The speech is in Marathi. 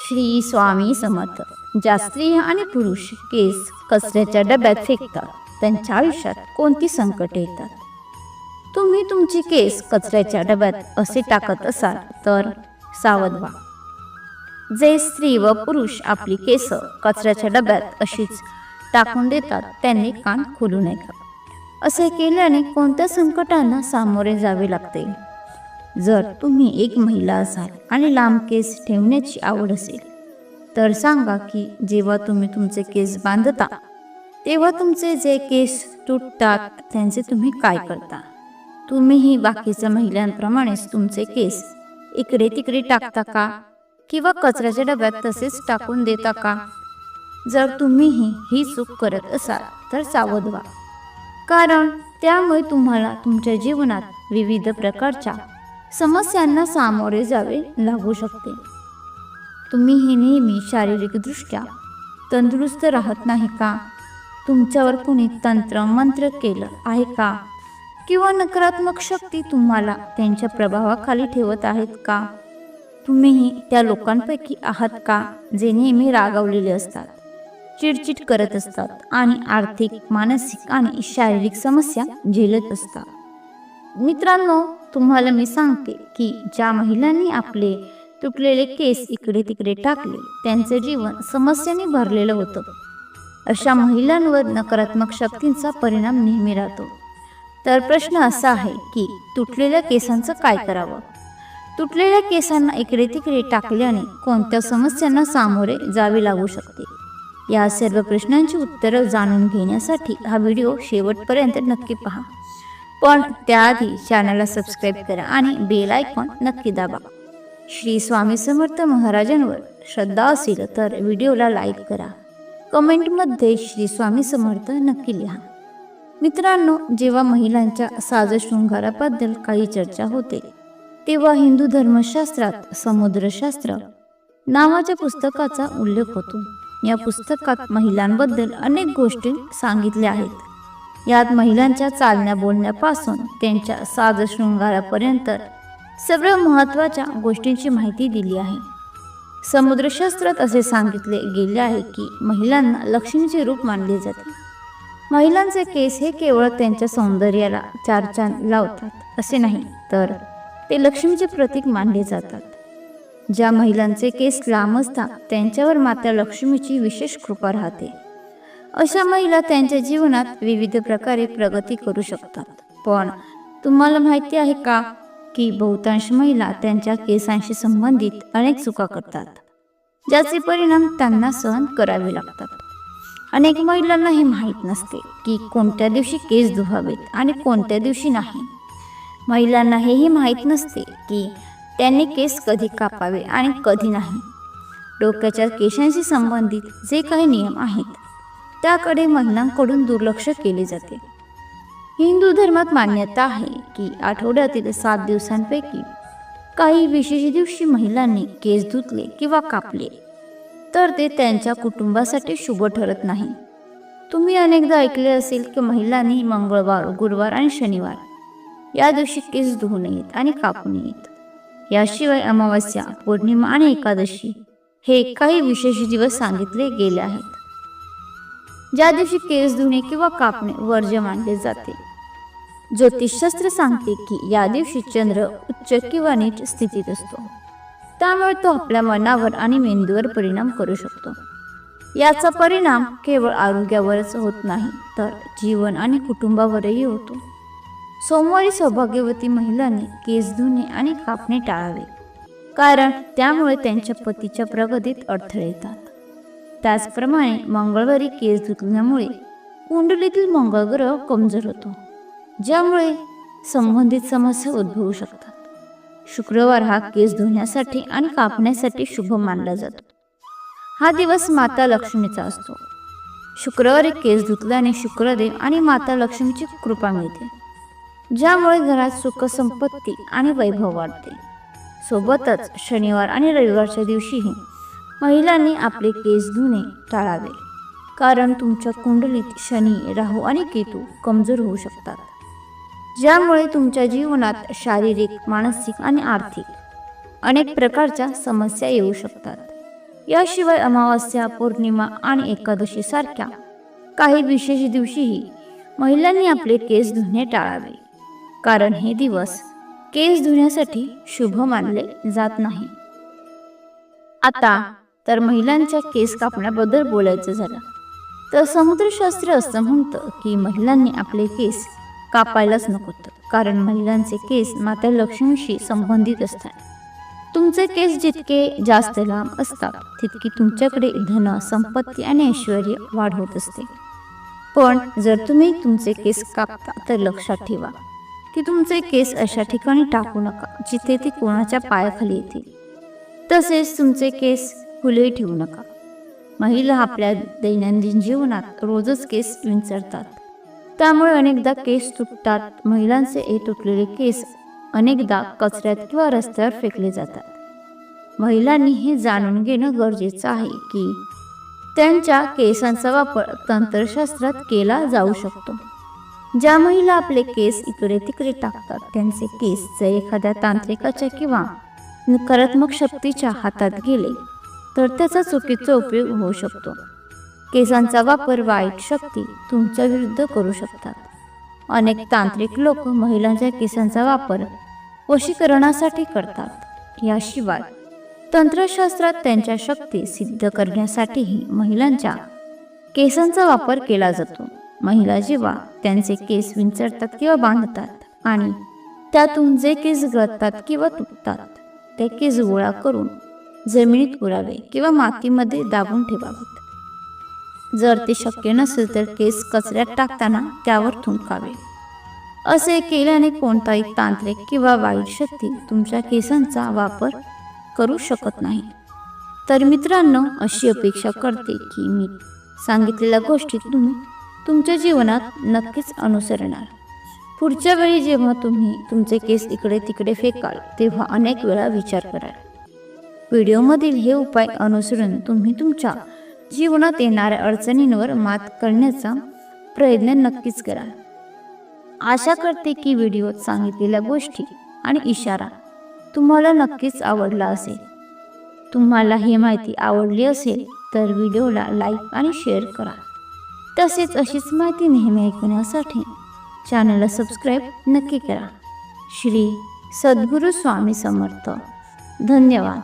श्री स्वामी समर्थ. ज्या स्त्रिया आणि पुरुष केस कचऱ्याच्या डब्यात फेकतात त्यांच्या आयुष्यात कोणती संकट येतात? तुम्ही तुमची केस कचऱ्याच्या डब्यात असे टाकत असाल तर सावध व्हा. जे स्त्री व पुरुष आपली केस कचऱ्याच्या डब्यात अशीच टाकून देतात त्यांनी कान खोलू नये असे केल्याने कोणत्या संकटांना सामोरे जावे लागते? जर तुम्ही एक महिला असाल आणि लांब केस ठेवण्याची आवड असेल तर सांगा की जेव्हा तुम्ही तुमचे केस बांधता तेव्हा तुमचे जे केस तुटतात त्यांचे तुम्ही काय करता? तुम्हीही बाकीच्या महिलांप्रमाणेच तुमचे केस इकडे तिकडे टाकता का? किंवा कचऱ्याच्या डब्यात तसेच टाकून देता का? जर तुम्हीही ही चूक करत असाल तर सावध व्हा. कारण त्यामुळे तुम्हाला तुमच्या जीवनात विविध प्रकारच्या समस्यांना सामोरे जावे लागू शकते. तुम्ही हे नेहमी शारीरिकदृष्ट्या तंदुरुस्त राहत नाही का? तुमच्यावर कुणी तंत्र मंत्र केलं आहे का? किंवा नकारात्मक शक्ती तुम्हाला त्यांच्या प्रभावाखाली ठेवत आहेत का? तुम्हीही त्या लोकांपैकी आहात का जे नेहमी रागावलेले असतात चिडचिड करत असतात आणि आर्थिक मानसिक आणि शारीरिक समस्या झेलत असतात? मित्रांनो तुम्हाला मी सांगते की ज्या महिलांनी आपले तुटलेले केस इकडे तिकडे टाकले त्यांचे जीवन समस्याने भरलेलं होतं. अशा महिलांवर नकारात्मक शक्तींचा परिणाम नेहमी राहतो. तर प्रश्न असा आहे की तुटलेल्या केसांचं काय करावं? तुटलेल्या केसांना इकडे तिकडे टाकल्याने कोणत्या समस्यांना सामोरे जावे लागू शकते? या सर्व प्रश्नांची उत्तरं जाणून घेण्यासाठी हा व्हिडिओ शेवटपर्यंत नक्की पहा. पण त्याआधी चॅनलला सबस्क्राईब करा आणि बेल आयकॉन नक्की दाबा. श्री स्वामी समर्थ महाराजांवर श्रद्धा असेल तर व्हिडिओला लाईक करा. कमेंटमध्ये श्री स्वामी समर्थ नक्की लिहा. मित्रांनो जेव्हा महिलांच्या साज शृंगाराबद्दल काही चर्चा होते तेव्हा हिंदू धर्मशास्त्रात समुद्रशास्त्र नावाच्या पुस्तकाचा उल्लेख होतो. या पुस्तकात महिलांबद्दल अनेक गोष्टी सांगितल्या आहेत. यात महिलांच्या चालण्या बोलण्यापासून त्यांच्या साज शृंगारापर्यंत सर्व महत्त्वाच्या गोष्टींची माहिती दिली आहे. समुद्रशास्त्रात असे सांगितले गेले आहे की महिलांना लक्ष्मीचे रूप मानले जाते. महिलांचे केस हे केवळ त्यांच्या सौंदर्याला चार चांद लावतात असे नाही तर ते लक्ष्मीचे प्रतीक मानले जातात. ज्या महिलांचे केस लांब असतात त्यांच्यावर मात्र लक्ष्मीची विशेष कृपा राहते. अशा महिला त्यांच्या जीवनात विविध प्रकारे प्रगती करू शकतात. पण तुम्हाला माहिती आहे का की बहुतांश महिला त्यांच्या केसांशी संबंधित अनेक चुका करतात ज्याचे परिणाम त्यांना सहन करावे लागतात. अनेक महिलांना हे माहीत नसते की कोणत्या दिवशी केस धुवावेत आणि कोणत्या दिवशी नाही. महिलांना हेही माहीत नसते की त्यांनी केस कधी कापावे आणि कधी नाही. डोक्याच्या केसांशी संबंधित जे काही नियम आहेत त्याकडे महिलांकडून दुर्लक्ष केले जाते. हिंदू धर्मात मान्यता आहे की आठवड्यातील सात दिवसांपैकी काही विशेष दिवशी महिलांनी केस धुतले किंवा कापले तर ते त्यांच्या कुटुंबासाठी शुभ ठरत नाही. तुम्ही अनेकदा ऐकले असेल की महिलांनी मंगळवार गुरुवार आणि शनिवार या दिवशी केस धुवू नयेत आणि कापू नयेत. याशिवाय अमावस्या पौर्णिमा आणि एकादशी हे काही विशेष दिवस सांगितले गेले आहेत. ज्या दिवशी केस धुणे किंवा कापणे वर्ज्य मानले जाते. ज्योतिषशास्त्र सांगते की या दिवशी चंद्र उच्च किंवा नीच स्थितीत असतो. त्यामुळे तो आपल्या मनावर आणि मेंदूवर परिणाम करू शकतो. याचा परिणाम केवळ आरोग्यावरच होत नाही तर जीवन आणि कुटुंबावरही होतो. सोमवारी सौभाग्यवती महिलांनी केस धुणे आणि कापणे टाळावे कारण त्यामुळे त्यांच्या पतीच्या प्रगतीत अडथळे येतात. त्याचप्रमाणे मंगळवारी केस धुतल्यामुळे कुंडलीतील मंगळ ग्रह कमजोर होतो ज्यामुळे संबंधित समस्या उद्भवू शकतात. शुक्रवार हा केस धुण्यासाठी आणि कापण्यासाठी शुभ मानला जातो. हा दिवस माता लक्ष्मीचा असतो. शुक्रवारी केस धुतल्याने शुक्रदेव आणि माता लक्ष्मीची कृपा मिळते ज्यामुळे घरात सुखसंपत्ती आणि वैभव वाढते. सोबतच शनिवार आणि रविवारच्या दिवशीही महिलांनी आपले केस धुणे टाळावे. कारण तुमच्या कुंडलीत शनी राहू आणि केतू कमजोर होऊ शकतात. ज्यामुळे तुमच्या जीवनात शारीरिक मानसिक आणि आर्थिक अनेक प्रकारच्या समस्या येऊ शकतात. याशिवाय अमावस्या पौर्णिमा आणि एकादशी सारख्या काही विशेष दिवशीही महिलांनी आपले केस धुणे टाळावे. कारण हे दिवस केस धुण्यासाठी शुभ मानले जात नाही. आता तर महिलांच्या केस कापण्याबद्दल बोलायचं झालं. तर समुद्रशास्त्र असं म्हणतं की महिलांनी आपले केस कापायलाच नकोत कारण महिलांचे केस माता लक्ष्मीशी संबंधित असतात. तुमचे केस जितके जास्त लांब असतात तितकी तुमच्याकडे धन संपत्ती आणि ऐश्वर वाढ होत असते. पण जर तुम्ही तुमचे केस कापता तर लक्षात ठेवा की तुमचे केस अशा ठिकाणी टाकू नका जिथे ते कोणाच्या पायाखाली येतील. तसेच तुमचे केस खुले ठेवू नका. महिला आपल्या दैनंदिन जीवनात रोजच केस विंचरतात. त्यामुळे अनेकदा केस तुटतात. महिलांचे हे तुटलेले केस अनेकदा कचऱ्यात किंवा रस्त्यावर फेकले जातात. महिलांनी हे जाणून घेणं गरजेचं आहे की त्यांच्या केसांचा वापर तंत्रशास्त्रात केला जाऊ शकतो. ज्या महिला आपले केस इकडे तिकडे टाकतात त्यांचे केस जर एखाद्या तांत्रिकाच्या किंवा नकारात्मक शक्तीच्या हातात गेले तर त्याचा चुकीचा उपयोग होऊ शकतो. केसांचा वापर वाईट शक्ती तुमच्या विरुद्ध करू शकतात. अनेक तांत्रिक लोक महिलांच्या केसांचा वापर वशीकरणासाठी करतात. याशिवाय तंत्रशास्त्रात त्यांच्या शक्ती सिद्ध करण्यासाठीही महिलांच्या केसांचा वापर केला जातो. महिला जेव्हा त्यांचे केस विंचरतात किंवा बांधतात आणि त्यातून जे केस गळतात किंवा तुटतात ते केस गोळा करून जमिनीत पुरावे किंवा मातीमध्ये दाबून ठेवावेत जर ते शक्य नसेल तर केस कचऱ्यात टाकताना त्यावर थुंकावे. असे केल्याने कोणताही तांत्रिक किंवा वाईट शक्ती तुमच्या केसांचा वापर करू शकत नाही. तर मित्रांनो अशी अपेक्षा करते की मी सांगितलेल्या गोष्टी तुम्ही तुमच्या जीवनात नक्कीच अनुसरणार. पुढच्या वेळी जेव्हा तुम्ही तुमचे केस इकडे तिकडे फेकाल तेव्हा अनेक वेळा विचार कराल. व्हिडिओमधील हे उपाय अनुसरून तुम्ही तुमच्या जीवनात येणाऱ्या अडचणींवर मात करण्याचा प्रयत्न नक्कीच करा. आशा करते की व्हिडिओत सांगितलेल्या गोष्टी आणि इशारा तुम्हाला नक्कीच आवडला असेल. तुम्हाला ही माहिती आवडली असेल तर व्हिडिओला लाईक आणि शेअर करा. तसेच अशीच माहिती नेहमी ऐकण्यासाठी चॅनलला सबस्क्राईब नक्की करा. श्री सद्गुरू स्वामी समर्थ. धन्यवाद.